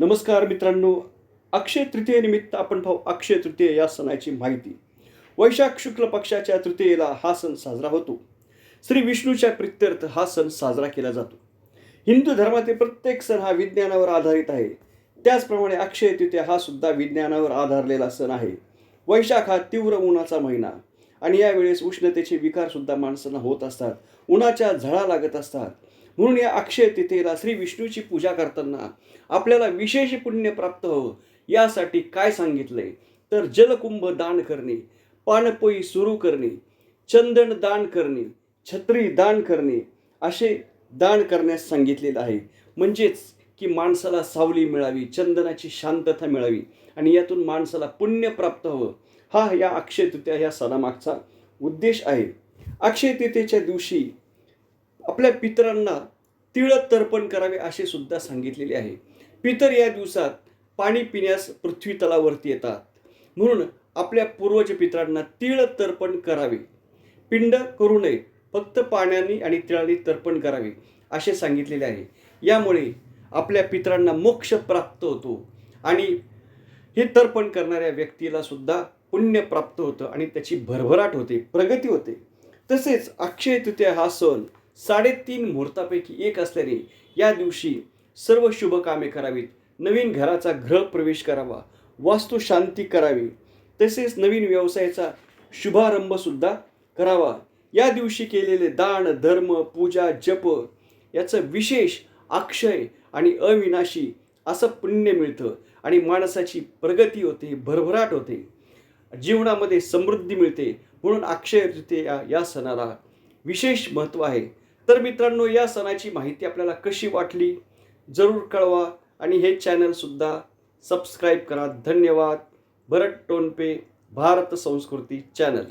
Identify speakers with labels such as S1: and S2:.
S1: नमस्कार मित्रांनो अक्षय तृतीयेनिमित्त आपण पाहू अक्षय तृतीय या सणाची माहिती. वैशाख शुक्ल पक्षाच्या तृतीयेला हा सण साजरा होतो. श्री विष्णूच्या प्रित्यर्थ हा सण साजरा केला जातो. हिंदू धर्मातील प्रत्येक सण हा विज्ञानावर आधारित आहे. त्याचप्रमाणे अक्षय तृतीय हा सुद्धा विज्ञानावर आधारलेला सण आहे. वैशाख हा तीव्र उन्हाचा महिना. आणि यावेळेस उष्णतेचे विकारसुद्धा माणसांना होत असतात. उन्हाच्या झळा लागत असतात. म्हणून या अक्षय तिथेला श्री विष्णूची पूजा करताना आपल्याला विशेष पुण्य प्राप्त हो यासाठी काय सांगितलंय? तर जलकुंभ दान करणे पानपोई सुरू करणे चंदन दान करणे छत्री दान करणे असे दान करण्यास सांगितलेलं आहे. म्हणजेच की माणसाला सावली मिळावी चंदनाची शांतता मिळावी आणि यातून माणसाला पुण्य प्राप्त व्हावं हा या अक्षय तृतीया या सणामागचा उद्देश आहे. अक्षय तृतीयेच्या दिवशी आपल्या पितरांना तिळ तर्पण करावे असे सुद्धा सांगितलेले आहे. पितर या दिवसात पाणी पिण्यास पृथ्वी तलावरती येतात. म्हणून आपल्या पूर्वज पितरांना तिळ तर्पण करावे. पिंड करू नये फक्त पाण्याने आणि तिळाने तर्पण करावे असे सांगितलेले आहे. यामुळे आपल्या पितरांना मोक्ष प्राप्त होतो. आणि हे तर्पण करणाऱ्या व्यक्तीला सुद्धा पुण्य प्राप्त होतं आणि त्याची भरभराट होते प्रगती होते. तसेच अक्षय तृतीया हा सण साडेतीन मुहूर्तापैकी एक असल्याने या दिवशी सर्व शुभ कामे करावीत. नवीन घराचा ग्रह प्रवेश करावा वास्तू शांती करावी. तसेच नवीन व्यवसायाचा शुभारंभसुद्धा करावा. या दिवशी केलेले दान धर्म पूजा जप याचं विशेष अक्षय आणि अविनाशी असं पुण्य मिळतं आणि माणसाची प्रगती होते भरभराट होते. जीवनामध्ये समृद्धी मिळते म्हणून अक्षय तृतीया या सणाला विशेष महत्त्व आहे. तर मित्रांनो या सणाची माहिती आपल्याला कशी वाटली? जरूर कळवा आणि हे चॅनलसुद्धा सबस्क्राईब करा. धन्यवाद. भरत टोनपे भारत संस्कृती चॅनल